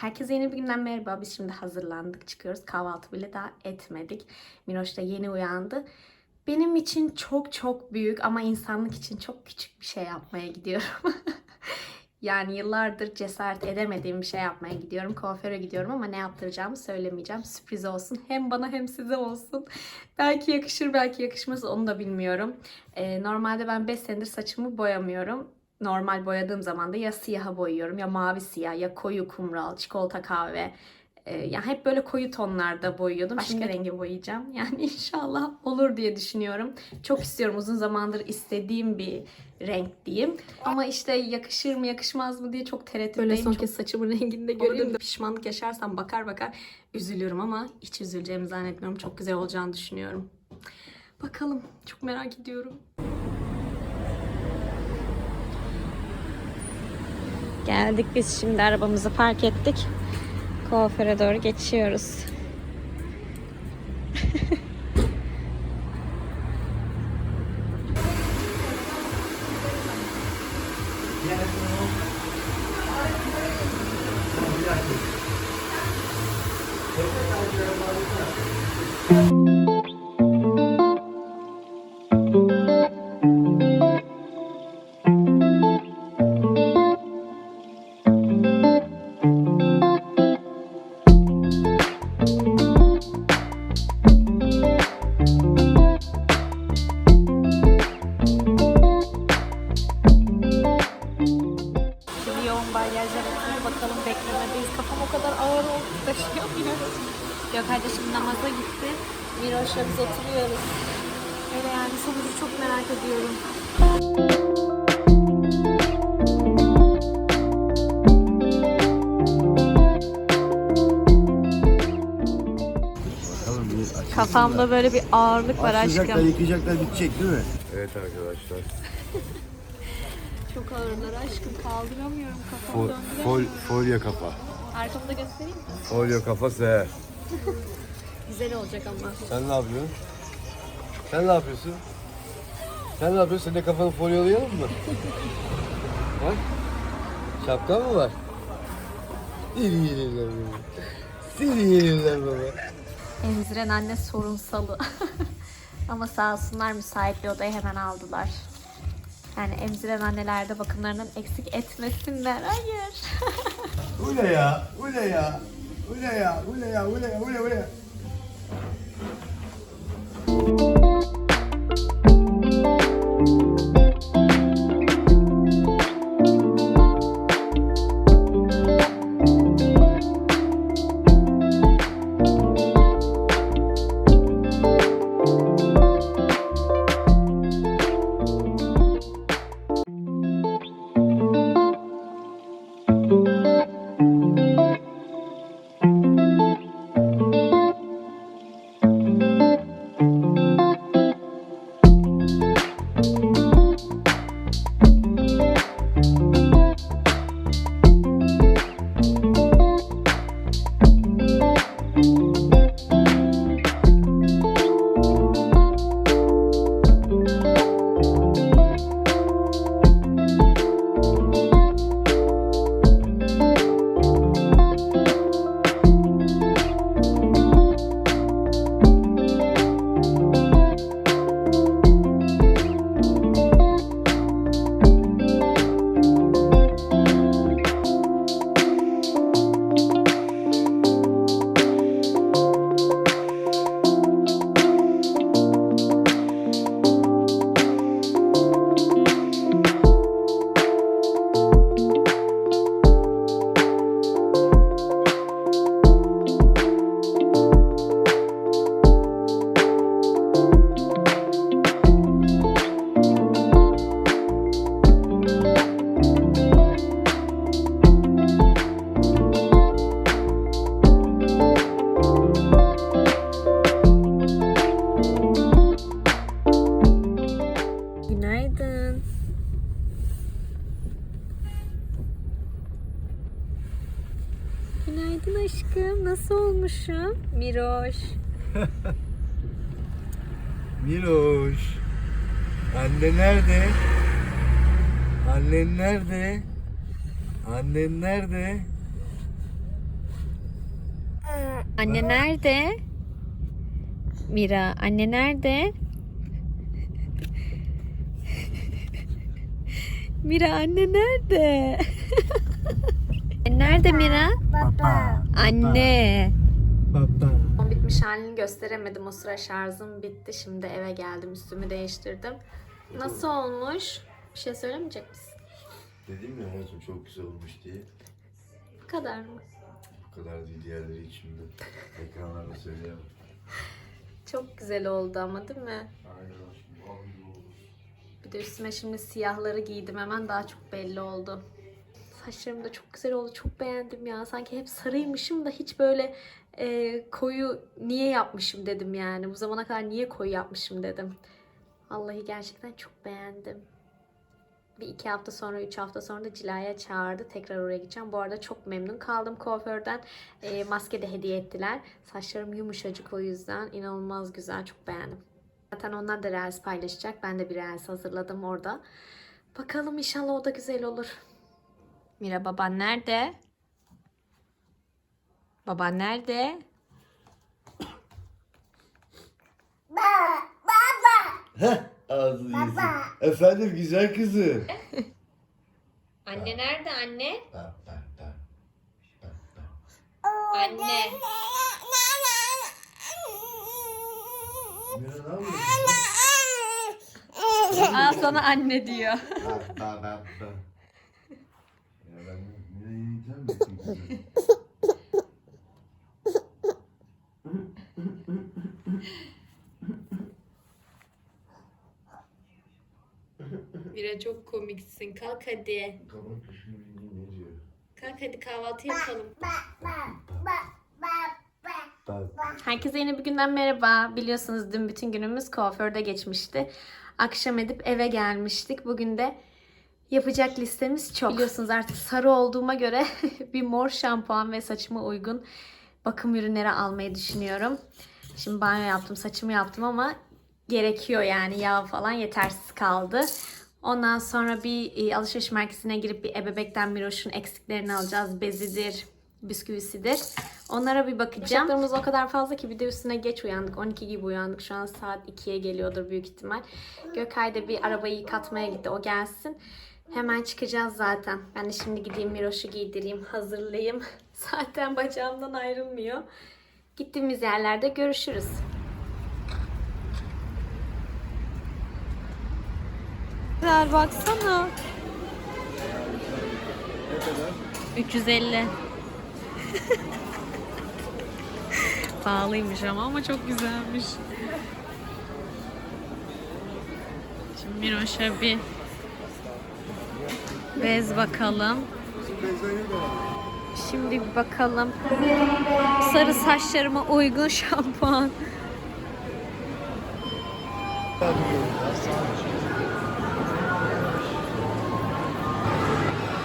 Herkese yeni bir günden merhaba. Biz şimdi hazırlandık, çıkıyoruz. Kahvaltı bile daha etmedik. Miroş da yeni uyandı. Benim için çok çok büyük ama insanlık için çok küçük bir şey yapmaya gidiyorum. yani yıllardır cesaret edemediğim bir şey yapmaya gidiyorum. Kuaföre gidiyorum ama ne yaptıracağımı söylemeyeceğim. Sürpriz olsun. Hem bana hem size olsun. Belki yakışır belki yakışmaz onu da bilmiyorum. Ee, normalde ben 5 senedir saçımı boyamıyorum normal boyadığım zaman da ya siyaha boyuyorum ya mavi siyah ya koyu kumral, çikolata kahve. Ee, yani hep böyle koyu tonlarda boyuyordum. Başka Şimdi- rengi boyayacağım. Yani inşallah olur diye düşünüyorum. Çok istiyorum. Uzun zamandır istediğim bir renk diyeyim. Ama işte yakışır mı yakışmaz mı diye çok tereddütteyim. Böyle son kez saçımın rengini de göreyim de. pişmanlık yaşarsam bakar bakar üzülüyorum ama hiç üzüleceğimi zannetmiyorum. Çok güzel olacağını düşünüyorum. Bakalım. Çok merak ediyorum. Geldik biz şimdi arabamızı park ettik. Kuaföre doğru geçiyoruz. namaza gitti. Miroş'la biz oturuyoruz. Öyle yani sonucu çok merak ediyorum. Kafamda da. böyle bir ağırlık var Açılacaklar, aşkım. yıkayacaklar bitecek değil mi? Evet arkadaşlar. Çok ağırlar aşkım. Kaldıramıyorum Fol, kafamı fol, döndüremiyorum. folyo kafa. Arkamı da göstereyim mi? Folyo kafa seher. Güzel olacak ama. Sen ne yapıyorsun? Sen ne yapıyorsun? Sen ne yapıyorsun? Sen de kafanı folyolayalım mı? ha? Şapka mı var? Seni yenirler baba. Seni yenirler baba. Emziren anne sorunsalı. Ama sağ olsunlar müsait bir odayı hemen aldılar. Yani emziren anneler de bakımlarından eksik etmesinler. Hayır. Bu ne ya? Bu ne ya? Bu ne ya? Bu ne ya? Bu ne ya? Bu ne? Bu ne? Günaydın aşkım. Nasıl olmuşum? Miroş. Miloş. Anne nerede? Annen nerede? Annen nerede? Anne nerede? Mira, anne nerede? Mira, anne nerede? nerede Mira? Baba. Anne. Baba. Son bitmiş halini gösteremedim. O sıra şarjım bitti. Şimdi eve geldim. Üstümü değiştirdim. Nasıl olmuş? Bir şey söylemeyecek misin? Dedim ya hayatım çok güzel olmuş diye. Bu kadar mı? Bu kadar değil diğerleri içimde. Ekranlarda söyleyemem. Çok güzel oldu ama değil mi? Aynen. Bir de üstüme şimdi siyahları giydim hemen daha çok belli oldu. Saçlarım da çok güzel oldu. Çok beğendim ya. Sanki hep sarıymışım da hiç böyle e, koyu niye yapmışım dedim yani. Bu zamana kadar niye koyu yapmışım dedim. Vallahi gerçekten çok beğendim. Bir iki hafta sonra, üç hafta sonra da Cila'ya çağırdı. Tekrar oraya gideceğim. Bu arada çok memnun kaldım kuaförden. E, maske de hediye ettiler. Saçlarım yumuşacık o yüzden. inanılmaz güzel. Çok beğendim. Zaten onlar da Reels paylaşacak. Ben de bir Reels hazırladım orada. Bakalım inşallah o da güzel olur. Mira baban nerede? Baban nerede? Heh ağzı yesin. Efendim güzel kızı. Anne nerede anne? Bak bak bak. Bak bak. Anne. Mira ne yapıyorsun? Aa sana anne diyor. Bak bak bak bak. Yiyeceğim mi? Mira çok komiksin. Kalk hadi. Kabak bildiğin ne diyor? Kalk hadi kahvaltı yapalım. Herkese yeni bir günden merhaba. Biliyorsunuz dün bütün günümüz kuaförde geçmişti. Akşam edip eve gelmiştik. Bugün de yapacak listemiz çok. Biliyorsunuz artık sarı olduğuma göre bir mor şampuan ve saçıma uygun bakım ürünleri almayı düşünüyorum. Şimdi banyo yaptım, saçımı yaptım ama gerekiyor yani yağ falan yetersiz kaldı. Ondan sonra bir e, alışveriş merkezine girip bir ebebekten Miroş'un eksiklerini alacağız. Bezidir, bisküvisidir. Onlara bir bakacağım. Bıçaklarımız o kadar fazla ki bir de üstüne geç uyandık. 12 gibi uyandık. Şu an saat 2'ye geliyordur büyük ihtimal. Gökay da bir arabayı yıkatmaya gitti. O gelsin. Hemen çıkacağız zaten. Ben de şimdi gideyim Miroş'u giydireyim, hazırlayayım. Zaten bacağımdan ayrılmıyor. Gittiğimiz yerlerde görüşürüz. Güzel baksana. Ne kadar? 350. Pahalıymış ama ama çok güzelmiş. Şimdi Miroş'a bir bez bakalım. Şimdi bir bakalım. Sarı saçlarıma uygun şampuan.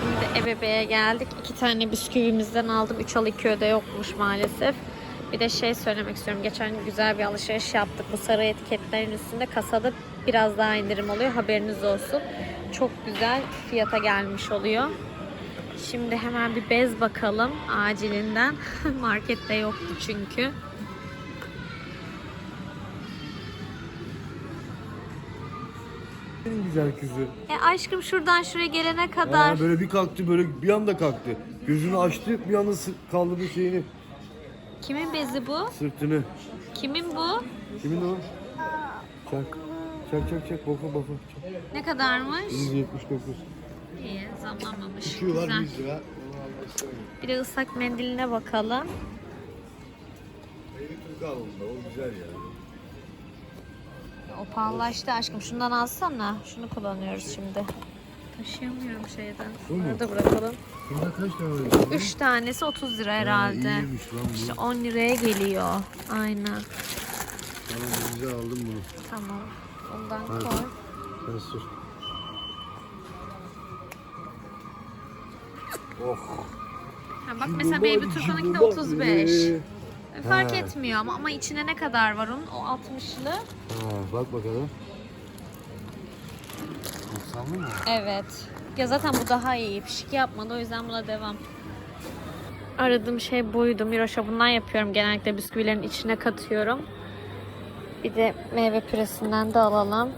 Şimdi ebebeğe geldik. İki tane bisküvimizden aldım. Üç al iki öde yokmuş maalesef. Bir de şey söylemek istiyorum. Geçen gün güzel bir alışveriş yaptık. Bu sarı etiketlerin üstünde kasada biraz daha indirim oluyor. Haberiniz olsun. Çok güzel fiyata gelmiş oluyor. Şimdi hemen bir bez bakalım acilinden. Markette yoktu çünkü. Senin güzel kızı. E aşkım şuradan şuraya gelene kadar. Ha, böyle bir kalktı böyle bir anda kalktı. Gözünü açtı bir anda kaldırdı şeyini Kimin bezi bu? sırtını. Kimin bu? Kimin o? Çak. Çak çak çak bofa bofa. Çak. Ne kadarmış? 179. İyi zamlanmamış. Şu var Güzel. 100 lira. Bir de ıslak mendiline bakalım. Evi Türk alında o güzel ya. O pahalılaştı aşkım. Şundan alsana. Şunu kullanıyoruz şimdi. Taşıyamıyorum şeyden. Bu mu? Bunu da bırakalım. Burada kaç tane var? 3 tanesi 30 lira herhalde. İyiymiş lan bu. İşte 10 liraya geliyor. Aynen. Tamam güzel aldım bunu. Tamam. Ondan Hadi. koy. Sen sür. Oh. Ha, bak mesela Baby Turkan'ınki de 35. E, Fark Ha. etmiyor ama ama içine ne kadar var onun? O 60'lı. Ha, bak bakalım. 90'lı mı? Evet. Ya zaten bu daha iyi. Pişik yapmadı o yüzden buna devam. aradığım şey buydu. Miroş'a bundan yapıyorum. Genellikle bisküvilerin içine katıyorum. Bir de meyve püresinden de alalım.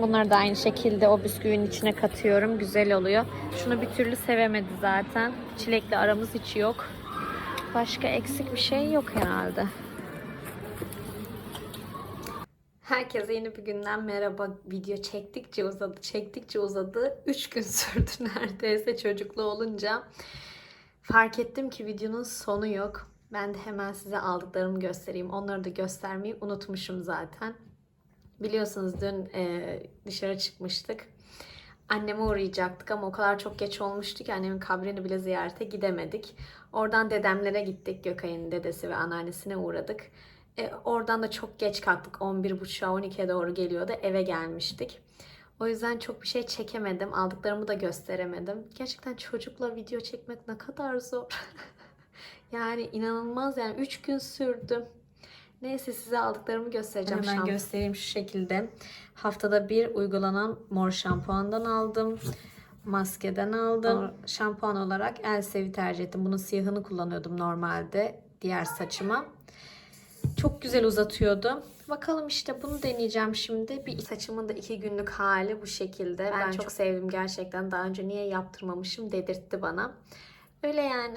Bunları da aynı şekilde o bisküvinin içine katıyorum. Güzel oluyor. Şunu bir türlü sevemedi zaten. Çilekle aramız hiç yok. Başka eksik bir şey yok herhalde. Herkese yeni bir günden merhaba. Video çektikçe uzadı, çektikçe uzadı. 3 gün sürdü neredeyse çocuklu olunca. Fark ettim ki videonun sonu yok. Ben de hemen size aldıklarımı göstereyim. Onları da göstermeyi unutmuşum zaten. Biliyorsunuz dün e, dışarı çıkmıştık. Anneme uğrayacaktık ama o kadar çok geç olmuştu ki annemin kabrini bile ziyarete gidemedik. Oradan dedemlere gittik. Gökay'ın dedesi ve anneannesine uğradık. E, oradan da çok geç kalktık. 11.30'a 12'ye doğru geliyordu. Eve gelmiştik. O yüzden çok bir şey çekemedim. Aldıklarımı da gösteremedim. Gerçekten çocukla video çekmek ne kadar zor. yani inanılmaz yani 3 gün sürdü. Neyse size aldıklarımı göstereceğim. Hemen göstereyim şu şekilde. Haftada bir uygulanan mor şampuandan aldım. Maskeden aldım. Şampuan olarak Elsev'i tercih ettim. Bunun siyahını kullanıyordum normalde diğer saçıma. Çok güzel uzatıyordu. Bakalım işte bunu deneyeceğim şimdi. Bir saçımın da iki günlük hali bu şekilde. Ben, çok sevdim gerçekten. Daha önce niye yaptırmamışım dedirtti bana. Öyle yani.